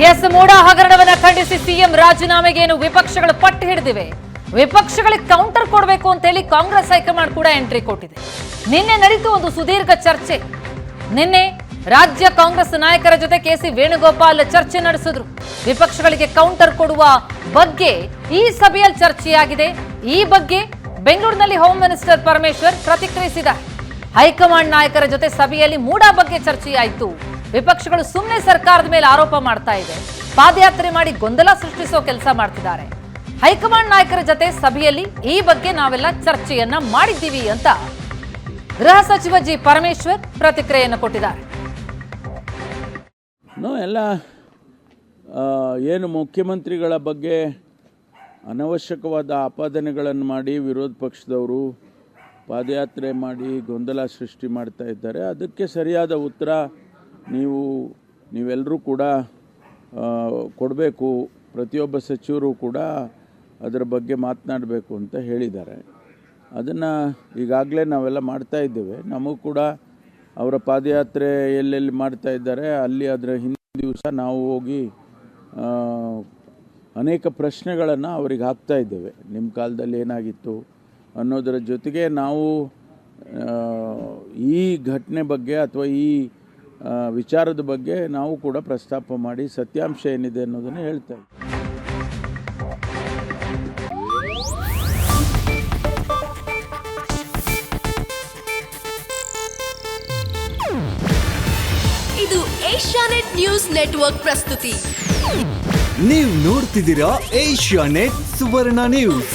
S ಮೋಡ ಹಗರಣವನ್ನು ಖಂಡಿಸಿ CM ರಾಜೀನಾಮೆಗೇನು ವಿಪಕ್ಷಗಳು ಪಟ್ಟು ಹಿಡಿದಿವೆ? ವಿಪಕ್ಷಗಳಿಗೆ ಕೌಂಟರ್ ಕೊಡಬೇಕು ಅಂತ ಹೇಳಿ ಕಾಂಗ್ರೆಸ್ ಹೈಕಮಾಂಡ್ ಕೂಡ ಎಂಟ್ರಿ ಕೊಟ್ಟಿದೆ. ನಿನ್ನೆ ನಡೀತು ಒಂದು ಸುದೀರ್ಘ ಚರ್ಚೆ. ನಿನ್ನೆ ರಾಜ್ಯ ಕಾಂಗ್ರೆಸ್ ನಾಯಕರ ಜೊತೆ ಕೆ ಸಿ ವೇಣುಗೋಪಾಲ್ ಚರ್ಚೆ ನಡೆಸಿದ್ರು. ವಿಪಕ್ಷಗಳಿಗೆ ಕೌಂಟರ್ ಕೊಡುವ ಬಗ್ಗೆ ಈ ಸಭೆಯಲ್ಲಿ ಚರ್ಚೆಯಾಗಿದೆ. ಈ ಬಗ್ಗೆ ಬೆಂಗಳೂರಿನಲ್ಲಿ ಹೋಮ್ ಮಿನಿಸ್ಟರ್ ಪರಮೇಶ್ವರ್ ಪ್ರತಿಕ್ರಿಯಿಸಿದ್ದಾರೆ. ಹೈಕಮಾಂಡ್ ನಾಯಕರ ಜೊತೆ ಸಭೆಯಲ್ಲಿ ಮೂಡಾ ಬಗ್ಗೆ ಚರ್ಚೆಯಾಯಿತು. ವಿಪಕ್ಷಗಳು ಸುಮ್ಮನೆ ಸರ್ಕಾರದ ಮೇಲೆ ಆರೋಪ ಮಾಡ್ತಾ ಇದೆ. ಪಾದಯಾತ್ರೆ ಮಾಡಿ ಗೊಂದಲ ಸೃಷ್ಟಿಸೋ ಕೆಲಸ ಮಾಡ್ತಿದ್ದಾರೆ. ಹೈಕಮಾಂಡ್ ನಾಯಕರ ಜೊತೆ ಸಭೆಯಲ್ಲಿ ಈ ಬಗ್ಗೆ ನಾವೆಲ್ಲ ಚರ್ಚೆಯನ್ನ ಮಾಡಿದ್ದೀವಿ ಅಂತ ಗೃಹ ಸಚಿವ ಜಿ ಪರಮೇಶ್ವರ್ ಪ್ರತಿಕ್ರಿಯೆಯನ್ನು ಕೊಟ್ಟಿದ್ದಾರೆ. ಎಲ್ಲ ಏನು ಮುಖ್ಯಮಂತ್ರಿಗಳ ಬಗ್ಗೆ ಅನವಶ್ಯಕವಾದ ಆಪಾದನೆಗಳನ್ನು ಮಾಡಿ ವಿರೋಧ ಪಕ್ಷದವರು ಪಾದಯಾತ್ರೆ ಮಾಡಿ ಗೊಂದಲ ಸೃಷ್ಟಿ ಮಾಡ್ತಾ ಇದ್ದಾರೆ. ಅದಕ್ಕೆ ಸರಿಯಾದ ಉತ್ತರ ನೀವು ನೀವೆಲ್ಲರೂ ಕೂಡ ಕೊಡಬೇಕು. ಪ್ರತಿಯೊಬ್ಬ ಸಚಿವರು ಕೂಡ ಅದರ ಬಗ್ಗೆ ಮಾತನಾಡಬೇಕು ಅಂತ ಹೇಳಿದ್ದಾರೆ. ಅದನ್ನು ಈಗಾಗಲೇ ನಾವೆಲ್ಲ ಮಾಡ್ತಾ ಇದ್ದೇವೆ. ನಮಗೂ ಕೂಡ ಅವರ ಪಾದಯಾತ್ರೆ ಎಲ್ಲೆಲ್ಲಿ ಮಾಡ್ತಾ ಇದ್ದಾರೆ, ಅಲ್ಲಿ ಅದರ ಹಿಂದಿನ ದಿವಸ ನಾವು ಹೋಗಿ ಅನೇಕ ಪ್ರಶ್ನೆಗಳನ್ನು ಅವ್ರಿಗೆ ಹಾಕ್ತಾ ಇದ್ದೇವೆ. ನಿಮ್ಮ ಕಾಲದಲ್ಲಿ ಏನಾಗಿತ್ತು ಅನ್ನೋದರ ಜೊತೆಗೆ ನಾವು ಈ ಘಟನೆ ಬಗ್ಗೆ ಅಥವಾ ಈ ವಿಚಾರದ ಬಗ್ಗೆ ನಾವು ಕೂಡ ಪ್ರಸ್ತಾಪ ಮಾಡಿ ಸತ್ಯಾಂಶ ಏನಿದೆ ಅನ್ನೋದನ್ನು ಹೇಳ್ತೇವೆ ಇದ್ದೀವಿ ಇದು ಏಷ್ಯಾನೆಟ್ ನ್ಯೂಸ್ ನೆಟ್ವರ್ಕ್ ಪ್ರಸ್ತುತಿ. ನೀವು ನೋಡ್ತಿದ್ದೀರಾ ಏಷ್ಯಾನೆಟ್ ಸುವರ್ಣ ನ್ಯೂಸ್.